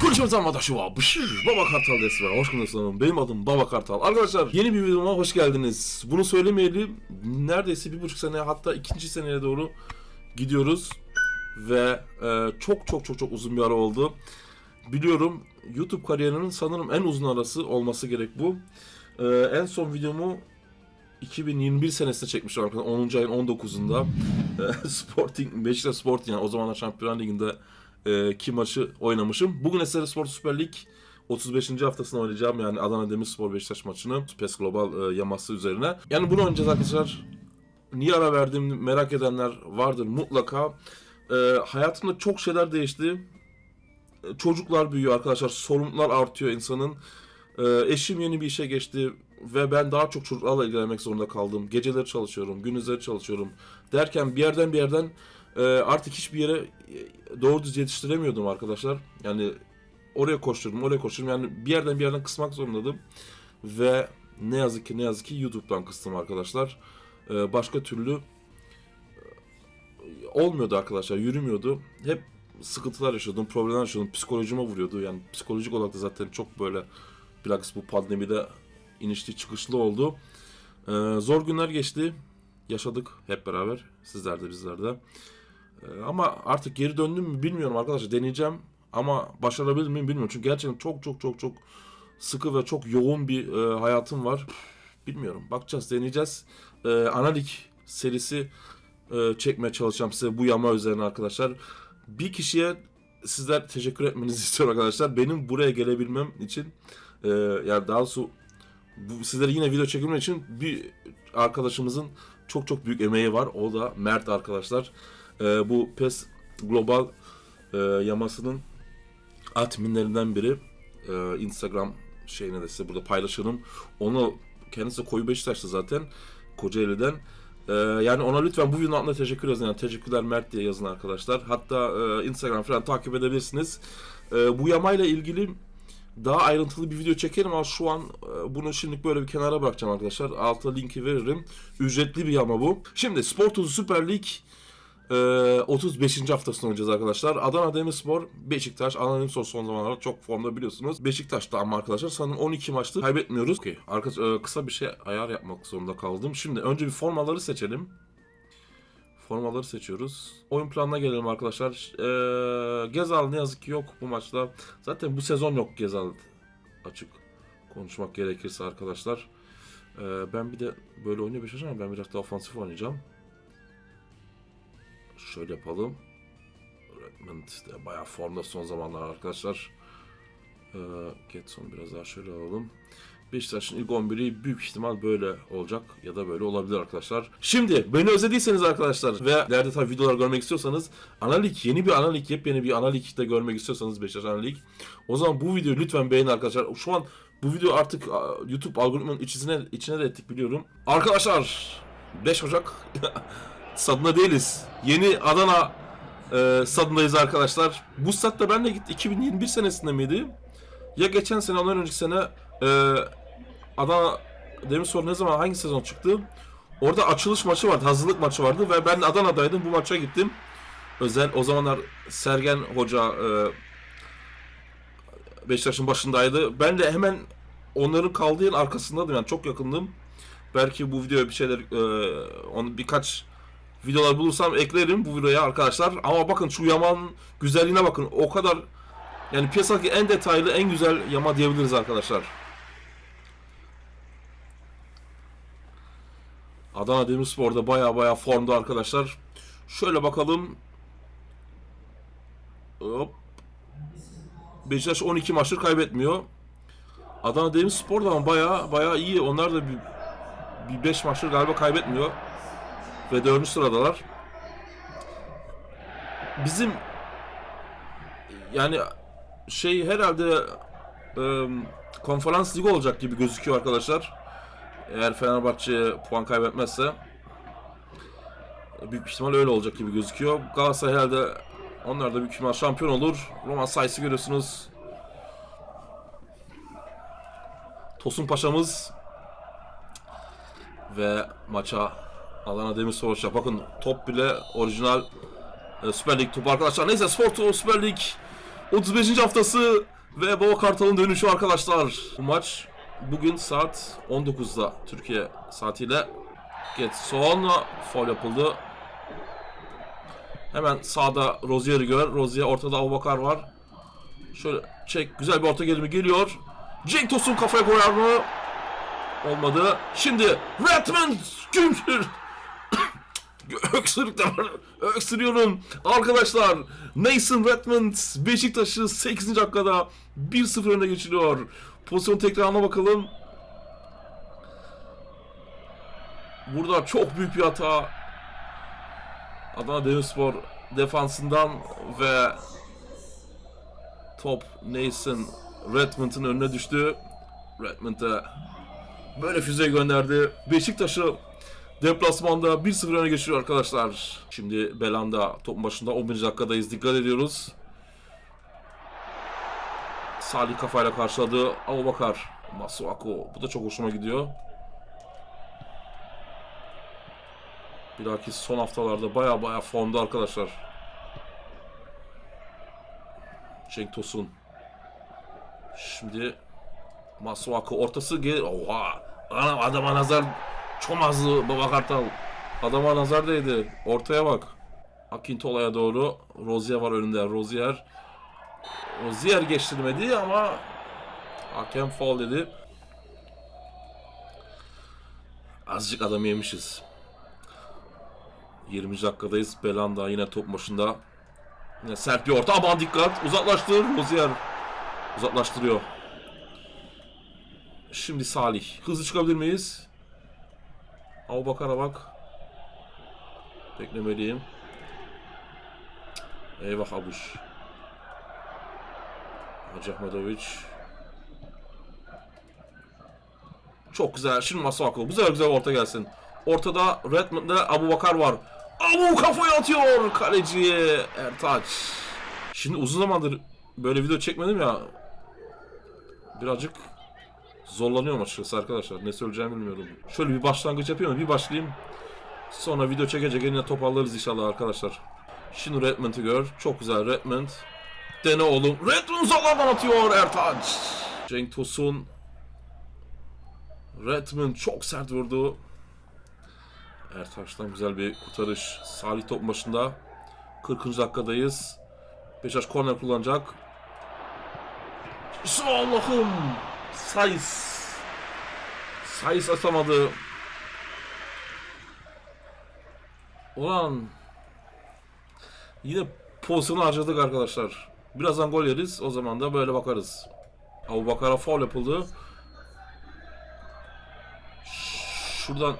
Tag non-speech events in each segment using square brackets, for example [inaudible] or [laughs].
Konuşmamız anmadaşı var. Bışır. Baba Kartal Desver. Hoş geldiniz hanım. Benim adım Baba Kartal. Arkadaşlar yeni bir videoma hoş geldiniz. Bunu söylemeyeli neredeyse bir buçuk sene hatta ikinci seneye doğru gidiyoruz. Ve e, çok çok çok çok uzun bir ara oldu. Biliyorum YouTube kariyerinin sanırım en uzun arası olması gerek bu. E, en son videomu 2021 senesinde çekmiştim arkadaşlar. 10. ayın 19'unda. E, [laughs] Sporting, Beşiktaş Sporting yani o zamanlar Şampiyonlar Ligi'nde e, ki maçı oynamışım. Bugün Eseri Spor Süper Lig 35. haftasını oynayacağım yani Adana Demirspor Beşiktaş maçını PES Global e, yaması üzerine. Yani bunu oynayacağız arkadaşlar. Niye ara verdim merak edenler vardır mutlaka. E, hayatımda çok şeyler değişti. E, Çocuklar büyüyor arkadaşlar. Sorumluluklar artıyor insanın. E, eşim yeni bir işe geçti ve ben daha çok çocuklarla ilgilenmek zorunda kaldım. Geceleri çalışıyorum, gündüzleri çalışıyorum. Derken bir yerden bir yerden e, artık hiçbir yere e, doğru düz yetiştiremiyordum arkadaşlar. Yani oraya koşturdum, oraya koşturdum. Yani bir yerden bir yerden kısmak zorundaydım. Ve ne yazık ki ne yazık ki YouTube'dan kıstım arkadaşlar. E, başka türlü e, olmuyordu arkadaşlar, yürümüyordu. Hep sıkıntılar yaşıyordum, problemler yaşıyordum. Psikolojime vuruyordu. Yani psikolojik olarak da zaten çok böyle bilakis bu pandemide inişli çıkışlı oldu. Ee, zor günler geçti. Yaşadık hep beraber. Sizler de bizler de. Ee, ama artık geri döndüm mü bilmiyorum arkadaşlar. Deneyeceğim. Ama başarabilir miyim bilmiyorum. Çünkü gerçekten çok çok çok çok sıkı ve çok yoğun bir e, hayatım var. Bilmiyorum. Bakacağız, deneyeceğiz. Ee, Analik serisi e, çekmeye çalışacağım size bu yama üzerine arkadaşlar. Bir kişiye sizler teşekkür etmenizi [laughs] istiyorum arkadaşlar. Benim buraya gelebilmem için e, yani daha doğrusu bu, sizlere yine video çekilmek için bir arkadaşımızın çok çok büyük emeği var. O da Mert arkadaşlar. E, bu PES Global e, yamasının adminlerinden biri. E, Instagram şeyine de size burada paylaşırım. Onu kendisi koyu Beşiktaş'ta zaten. Kocaeli'den. E, yani ona lütfen bu videonun altına teşekkür edin. Yani teşekkürler Mert diye yazın arkadaşlar. Hatta e, Instagram falan takip edebilirsiniz. E, bu yamayla ilgili daha ayrıntılı bir video çekerim ama şu an e, bunu şimdilik böyle bir kenara bırakacağım arkadaşlar. Altta linki veririm. Ücretli bir yama bu. Şimdi Spor Tozu Süper Lig e, 35. haftasını oynayacağız arkadaşlar. Adana Demirspor, Beşiktaş. Demirspor son zamanlarda çok formda biliyorsunuz. Beşiktaş'ta ama arkadaşlar sanırım 12 maçtı kaybetmiyoruz ki. Arka, e, kısa bir şey ayar yapmak zorunda kaldım. Şimdi önce bir formaları seçelim. Formaları seçiyoruz. Oyun planına gelelim arkadaşlar. Ee, Gezal ne yazık ki yok bu maçta. Zaten bu sezon yok Gezal açık konuşmak gerekirse arkadaşlar. Ee, ben bir de böyle Beşiktaş ama ben biraz daha ofansif oynayacağım. Şöyle yapalım. Redmond de bayağı formda son zamanlar arkadaşlar. Ee, Getson biraz daha şöyle alalım. Beşiktaş'ın ilk 11'i büyük ihtimal böyle olacak ya da böyle olabilir arkadaşlar. Şimdi beni özlediyseniz arkadaşlar ve ileride tabii videolar görmek istiyorsanız analik yeni bir analik yepyeni bir analik de görmek istiyorsanız Beşiktaş analik o zaman bu videoyu lütfen beğenin arkadaşlar. Şu an bu video artık YouTube algoritmanın içine, içine de ettik biliyorum. Arkadaşlar 5 Ocak [laughs] stadında değiliz. Yeni Adana e, stadındayız arkadaşlar. Bu statta ben de gittim 2021 senesinde miydi? Ya geçen sene ondan önceki sene e, Adana Demirspor ne zaman hangi sezon çıktı? Orada açılış maçı vardı, hazırlık maçı vardı ve ben Adana'daydım. Bu maça gittim. Özel o zamanlar Sergen Hoca e, Beşiktaş'ın başındaydı. Ben de hemen onların kaldığı yerin arkasındaydım yani çok yakındım. Belki bu videoya bir şeyler e, onu birkaç videolar bulursam eklerim bu videoya arkadaşlar. Ama bakın şu yamanın güzelliğine bakın. O kadar yani piyasadaki en detaylı, en güzel yama diyebiliriz arkadaşlar. Adana Demirspor'da baya baya formda arkadaşlar. Şöyle bakalım. Hop. Beşiktaş 12 maçtır kaybetmiyor. Adana Demirspor da baya baya iyi. Onlar da bir, bir 5 maçtır galiba kaybetmiyor. Ve 4. sıradalar. Bizim yani şey herhalde e, konferans ligi olacak gibi gözüküyor arkadaşlar. Eğer Fenerbahçe puan kaybetmezse büyük ihtimal öyle olacak gibi gözüküyor. Galatasaray herhalde onlar da büyük ihtimal şampiyon olur. Roman sayısı görüyorsunuz. Tosun Paşa'mız ve maça Adana Demirspor. Bakın top bile orijinal e, Süper Lig topu arkadaşlar. Neyse Spor Süper Lig 35. haftası ve Baba Kartal'ın dönüşü arkadaşlar. Bu maç bugün saat 19'da Türkiye saatiyle geç sonra foul yapıldı. Hemen sağda Rozier'i gör. Rozier ortada Abubakar var. Şöyle çek. Güzel bir orta gelimi geliyor. Cenk Tosun kafaya koyar mı? Olmadı. Şimdi Redmond Gümbür. Öksürük de var. Öksürüyorum. Arkadaşlar Mason Redmond Beşiktaş'ı 8. dakikada 1-0 öne geçiriyor. Pozisyon tekrarına bakalım. Burada çok büyük bir hata. Adana Demirspor defansından ve top Nason Redmond'un önüne düştü. Redmond'a böyle füze gönderdi. Beşiktaş'ı deplasmanda 1-0 öne geçiriyor arkadaşlar. Şimdi Belanda topun başında 11. dakikadayız. Dikkat ediyoruz. Salih kafayla karşıladı. Abubakar. Masuako. Bu da çok hoşuma gidiyor. Bilakis son haftalarda baya baya formda arkadaşlar. Cenk Tosun. Şimdi Masuako ortası gelir. Oha! Anam adama nazar çomazlı Baba Kartal. Adama nazar değdi. Ortaya bak. Akintola'ya doğru. Rozier var önünde. Rozier. Rozier geçtirmedi ama hakem foul dedi. Azıcık adam yemişiz. 20 dakikadayız. Belanda yine top başında. Yine sert bir orta. Aman dikkat. Uzaklaştır. Rozier. Uzaklaştırıyor. Şimdi Salih. Hızlı çıkabilir miyiz? Abubakar'a bak. Beklemeliyim. Eyvah Abuş. Hacı Ahmetoviç. Çok güzel. Şimdi Masuako. Güzel güzel orta gelsin. Ortada Redmond'da Abu Bakar var. Abu kafayı atıyor kaleciye Ertaç. Şimdi uzun zamandır böyle video çekmedim ya. Birazcık zorlanıyorum açıkçası arkadaşlar. Ne söyleyeceğimi bilmiyorum. Şöyle bir başlangıç yapıyorum. Bir başlayayım. Sonra video çekecek yine toparlarız inşallah arkadaşlar. Şimdi Redmond'u gör. Çok güzel Redmond. Dene oğlum. Redmond zalardan atıyor Ertaç. Cenk Tosun. Redmond çok sert vurdu. Ertaş'tan güzel bir kurtarış. Salih top başında. 40. dakikadayız. Beşiktaş korner kullanacak. Allah'ım. Sayıs. Sayıs atamadı. Ulan. Yine pozisyonu harcadık arkadaşlar. Birazdan gol yeriz. O zaman da böyle bakarız. Abu Bakar'a foul yapıldı. Şuradan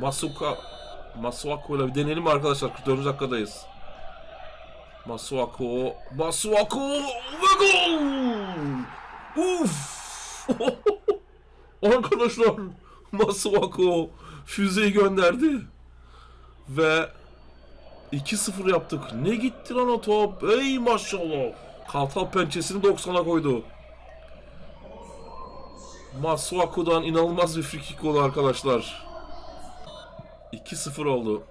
Masuka Masuako ile bir deneyelim arkadaşlar? 44. dakikadayız. Masuako Masuako ve gol! Uf! Arkadaşlar Masuako füzeyi gönderdi. Ve 2-0 yaptık. Ne gitti lan o top? Ey maşallah. Kartal pençesini 90'a koydu. Masuaku'dan inanılmaz bir free kick oldu arkadaşlar. 2-0 oldu.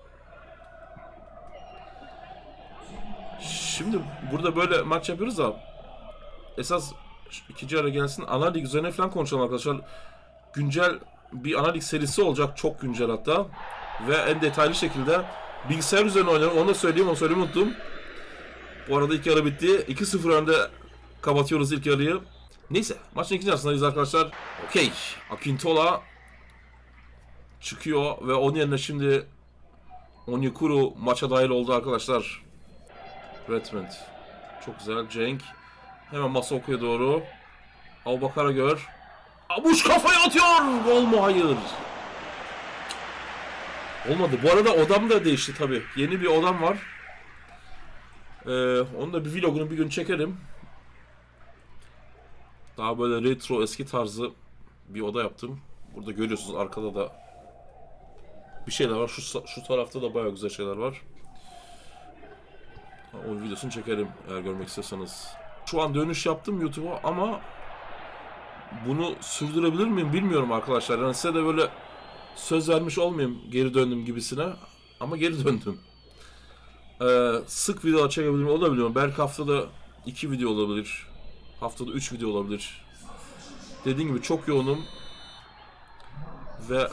Şimdi burada böyle maç yapıyoruz da esas ikinci ara gelsin ana lig üzerine falan konuşalım arkadaşlar. Güncel bir ana lig serisi olacak çok güncel hatta ve en detaylı şekilde bilgisayar üzerine oynarım onu da söyleyeyim onu söylemeyi unuttum. Bu arada ilk yarı bitti. 2-0 önde kapatıyoruz ilk yarıyı. Neyse maçın ikinci yarısındayız arkadaşlar. Okey. Akintola çıkıyor ve onun yerine şimdi Onyekuru maça dahil oldu arkadaşlar. Redmond. Çok güzel. Cenk. Hemen Masoko'ya doğru. Abubakar'a gör. Abuş kafayı atıyor. Gol mu? Hayır. Olmadı. Bu arada odam da değişti tabi. Yeni bir odam var. Ee, onu da bir vlogunu bir gün çekerim. Daha böyle retro eski tarzı bir oda yaptım. Burada görüyorsunuz arkada da bir şeyler var. Şu şu tarafta da bayağı güzel şeyler var. Ha, O videosunu çekerim eğer görmek istiyorsanız. Şu an dönüş yaptım YouTube'a ama bunu sürdürebilir miyim bilmiyorum arkadaşlar. Yani size de böyle söz vermiş olmayayım geri döndüm gibisine. Ama geri [laughs] döndüm. Ee, sık video çekebilirim o da biliyorum. Belki haftada 2 video olabilir. Haftada 3 video olabilir. Dediğim gibi çok yoğunum. Ve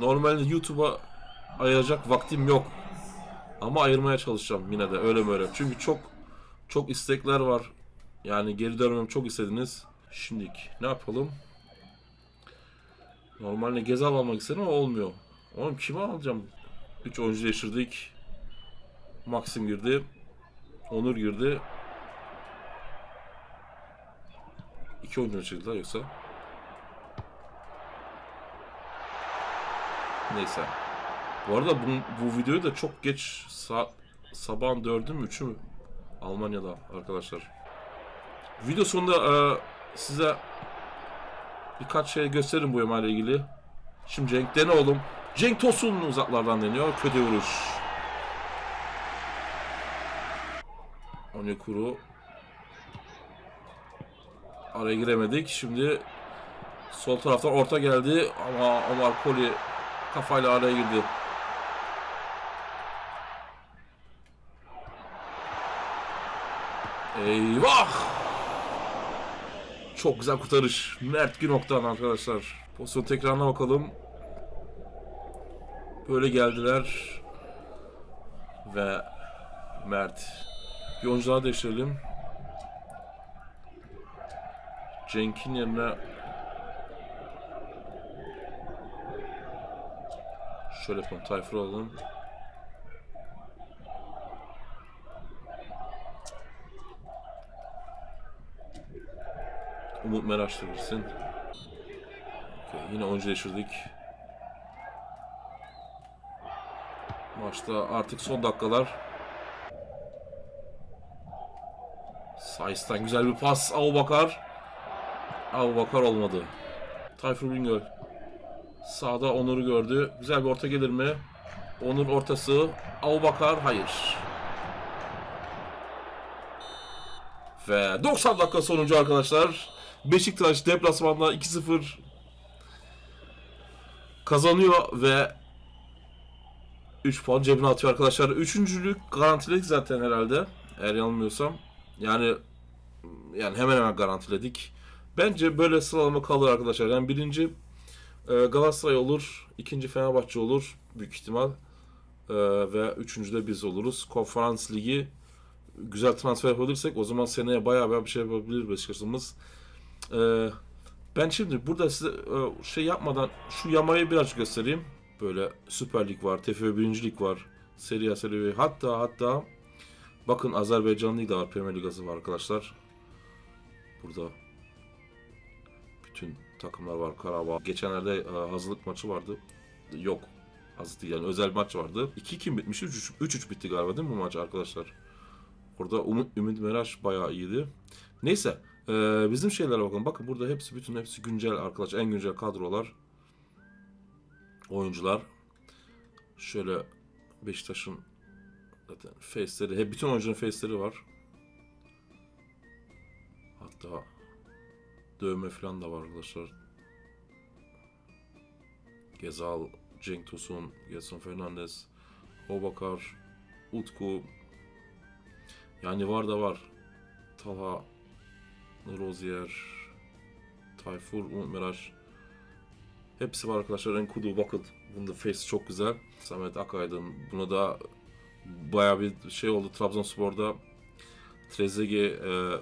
normalde YouTube'a ayıracak vaktim yok. Ama ayırmaya çalışacağım yine de öyle böyle. Çünkü çok çok istekler var. Yani geri dönmem çok istediniz. Şimdilik ne yapalım? Normalde Gezal almak istedim ama olmuyor. Oğlum kime alacağım? 3 oyuncu değiştirdik. Maxim girdi. Onur girdi. İki oyuncu mu çıktılar yoksa? Neyse. Bu arada bu, bu videoyu da çok geç saat sabahın 4'ü mü 3'ü mü Almanya'da arkadaşlar. Video sonunda e, size birkaç şey gösteririm bu ile ilgili. Şimdi Cenk dene oğlum. Cenk Tosun uzaklardan deniyor. Kötü vuruş. Onyekuru. Araya giremedik. Şimdi sol taraftan orta geldi ama Omar Koli kafayla araya girdi. Eyvah! Çok güzel kurtarış. Mert Günok'tan arkadaşlar. Pozisyon tekrarına bakalım. Böyle geldiler. Ve Mert. Bir oyuncu daha değiştirelim. Cenk'in yerine Şöyle yapalım. Tayfur alalım. Umut Meraş da girsin. Okey, yine oyuncu değiştirdik. Maçta artık son dakikalar. Sais'ten güzel bir pas. Abubakar. Abubakar olmadı. Tayfur Bingöl. Sağda Onur'u gördü. Güzel bir orta gelir mi? Onur ortası. Abubakar hayır. Ve 90 dakika sonucu arkadaşlar. Beşiktaş deplasmanda 2-0 kazanıyor ve 3 puan cebine atıyor arkadaşlar. Üçüncülük garantiledik zaten herhalde. Eğer yanılmıyorsam. Yani yani hemen hemen garantiledik. Bence böyle sıralama kalır arkadaşlar. Yani birinci e, Galatasaray olur, ikinci Fenerbahçe olur büyük ihtimal. E, ve üçüncü de biz oluruz. Konferans Ligi güzel transfer yapabilirsek o zaman seneye bayağı bir şey yapabilir Beşiktaş'ımız. E, ben şimdi burada size e, şey yapmadan şu yamayı biraz göstereyim. Böyle Süper Lig var, TFF 1. Lig var, Serie A, Serie B. Hatta hatta bakın Azerbaycan Ligi de var, Premier Ligası var arkadaşlar. Burada bütün takımlar var. Karabağ. Geçenlerde e, hazırlık maçı vardı. Yok. Hazırlık yani özel maç vardı. 2-2 bitmişti. 3-3 3-3 bitti galiba değil mi bu maç arkadaşlar? Orada Umut Ümit Meraş bayağı iyiydi. Neyse. E, bizim şeylere bakalım. Bakın burada hepsi bütün hepsi güncel arkadaşlar. En güncel kadrolar. Oyuncular. Şöyle Beşiktaş'ın zaten face'leri. Hep bütün oyuncuların face'leri var. Hatta dövme falan da var arkadaşlar. Gezal, Cenk Tosun, Gerson Fernandez, Obakar, Utku. Yani var da var. Talha, Rozier, Tayfur, Umut Meraş. Hepsi var arkadaşlar. Enkudu bakın. Bunda face çok güzel. Samet Akaydın. Buna da bayağı bir şey oldu. Trabzonspor'da Trezeguet e,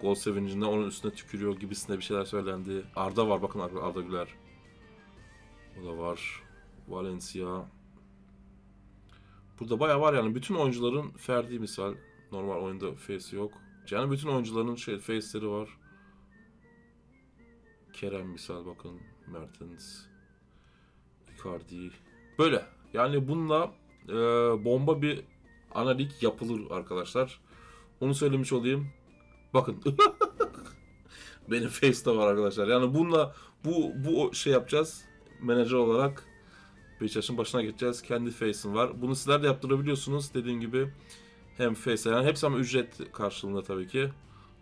gol sevincinde onun üstüne tükürüyor gibisinde bir şeyler söylendi. Arda var bakın Ar- Arda Güler. O da var. Valencia. Burada bayağı var yani bütün oyuncuların Ferdi misal normal oyunda face yok. Yani bütün oyuncuların şey face'leri var. Kerem misal bakın Mertens, Icardi. Böyle. Yani bununla e, bomba bir analik yapılır arkadaşlar. Onu söylemiş olayım. Bakın. [laughs] Benim Face'de var arkadaşlar. Yani bununla bu bu şey yapacağız. Menajer olarak Beşiktaş'ın başına geçeceğiz. Kendi Face'im var. Bunu sizler de yaptırabiliyorsunuz. Dediğim gibi hem Face'e yani hepsi ama ücret karşılığında tabii ki.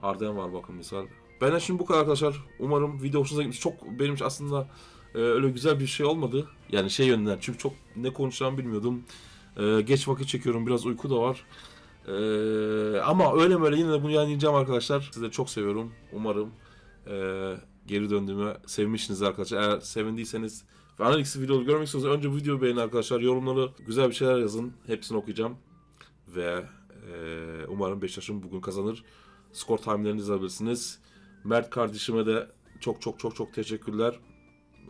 Arden var bakın misal. Benden şimdi bu kadar arkadaşlar. Umarım video hoşunuza gitmiş. Çok benim için aslında e, öyle güzel bir şey olmadı. Yani şey yönünden. Çünkü çok ne konuşacağımı bilmiyordum. E, geç vakit çekiyorum. Biraz uyku da var. Ee, ama öyle böyle yine de bunu yayınlayacağım arkadaşlar. Sizleri çok seviyorum. Umarım ee, geri döndüğümü sevmişsiniz arkadaşlar. Eğer sevindiyseniz ve Analix'i videoları görmek istiyorsanız önce videoyu beğenin arkadaşlar. Yorumları güzel bir şeyler yazın. Hepsini okuyacağım. Ve ee, umarım Beşiktaş'ın bugün kazanır. Skor tahminlerinizi alabilirsiniz. Mert kardeşime de çok çok çok çok teşekkürler.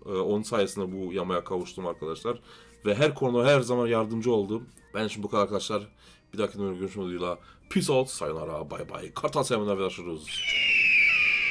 Ee, onun sayesinde bu yamaya kavuştum arkadaşlar. Ve her konuda her zaman yardımcı oldu. Ben şimdi bu kadar arkadaşlar. Bir dahaki bölümde görüşmek üzere. Peace out. Sayonara. Bye bye. Kartal Seven'den arkadaşlar.